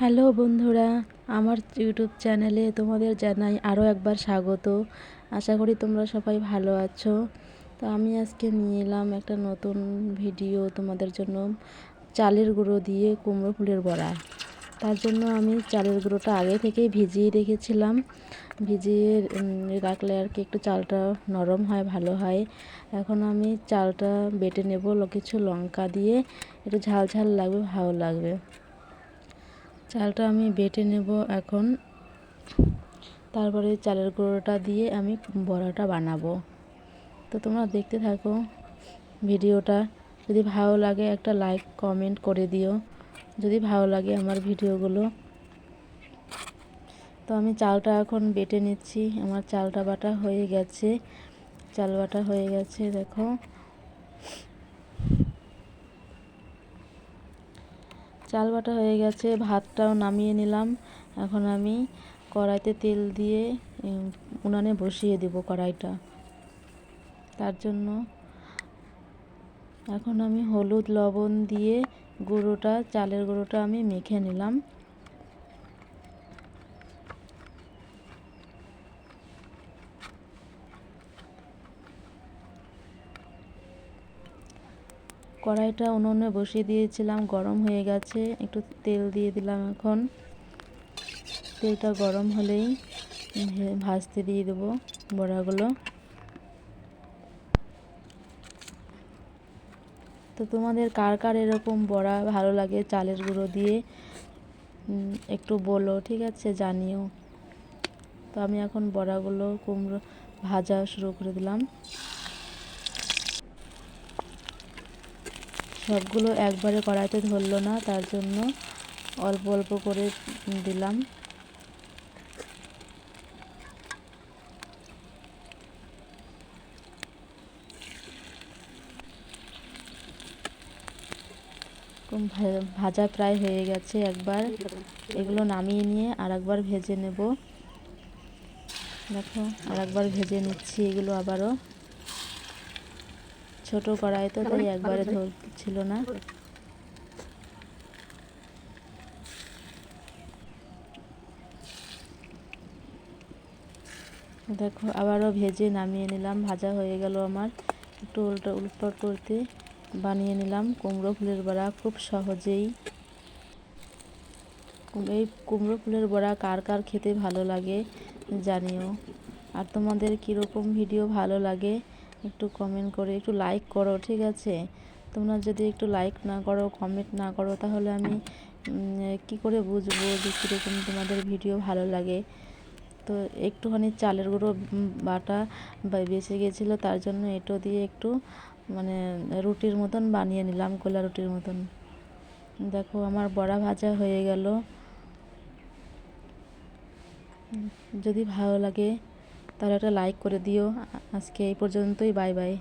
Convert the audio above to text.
Hello বন্ধুরা, আমার YouTube চ্যানেলে তোমাদের জানাই আরও একবার স্বাগত। আশা করি তোমরা সবাই ভালো আছো। তো আমি আজকে নিয়ে এলাম একটা নতুন ভিডিও তোমাদের জন্য চালের গুঁড়ো দিয়ে কুমড়ো ফুলের বড়া। তার জন্য আমি চালের গুঁড়োটা আগে থেকেই ভিজিয়ে রেখেছিলাম। ভিজিয়ে রাখলে আর কি একটু চালটা নরম হয়, ভালো হয়। এখন আমি চালটা বেটে নেব কিছু লঙ্কা দিয়ে। একটু ঝাল ঝাল লাগবে, ভালো লাগবে। চালটা আমি বেটে নেব এখন। তারপরে চালের গুঁড়োটা দিয়ে আমি বড়াটা বানাবো। তো তোমরা দেখতে থাকো ভিডিওটা। যদি ভালো লাগে একটা লাইক, কমেন্ট করে দিও। যদি ভালো লাগে আমার ভিডিওগুলো। তো আমি চালটা এখন বেটে নিচ্ছি। আমার চালটা বাটা হয়ে গেছে। চাল বাটা হয়ে গেছে, দেখো। চাল বাটা হয়ে গেছে, ভাতটাও নামিয়ে নিলাম। এখন আমি কড়াইতে তেল দিয়ে উনানে বসিয়ে দেব কড়াইটা। তার জন্য এখন আমি হলুদ লবণ দিয়ে গুঁড়োটা, চালের গুঁড়োটা আমি মেখে নিলাম। কড়াইটা উনুনে বসিয়ে দিয়েছিলাম, গরম হয়ে গেছে। একটু তেল দিয়ে দিলাম এখন। তেলটা গরম হলেই ভাজতে দিয়ে দেবো বড়াগুলো। তো তোমাদের কার কার এরকম বড়া ভালো লাগে চালের গুঁড়ো দিয়ে একটু বলো, ঠিক আছে? জানিও। তো আমি এখন বড়াগুলো কুমড়ো ভাজা শুরু করে দিলাম। সবগুলো একবারে কড়াইতে ধরলো না, তার জন্য অল্প অল্প করে দিলাম। ভাজা প্রায় হয়ে গেছে একবার। এগুলো নামিয়ে নিয়ে আর একবার ভেজে নেব। দেখো আর একবার ভেজে নিচ্ছি এগুলো আবারও। ছোট কড়াই তো তাই একবারে ধরছিল না। দেখো আবারও ভেজে নামিয়ে নিলাম ভাজা হয়ে গেল আমার। একটু উল্টো উল্টপাট করতে বানিয়ে নিলাম কুমড়ো ফুলের বড়া খুব সহজেই। এই কুমড়ো ফুলের বড়া কার কার খেতে ভালো লাগে জানিও। আর তোমাদের কীরকম ভিডিও ভালো লাগে একটু কমেন্ট করে, একটু লাইক করো, ঠিক আছে? তোমরা যদি একটু লাইক না করো কমেন্ট না করো, তাহলে আমি কি করে বুঝব যে কীরকম তোমাদের ভিডিও ভালো লাগে? তো একটুখানি চালের গুঁড়ো বাটা বেঁচে গেছিল, তার জন্য এটো দিয়ে একটু মানে রুটির মতন বানিয়ে নিলাম কোলা রুটির মতন। দেখো, আমার বড়া ভাজা হয়ে গেল। যদি ভালো লাগে তাহলে একটা লাইক করে দিও। আজকে এই পর্যন্তই বাই বাই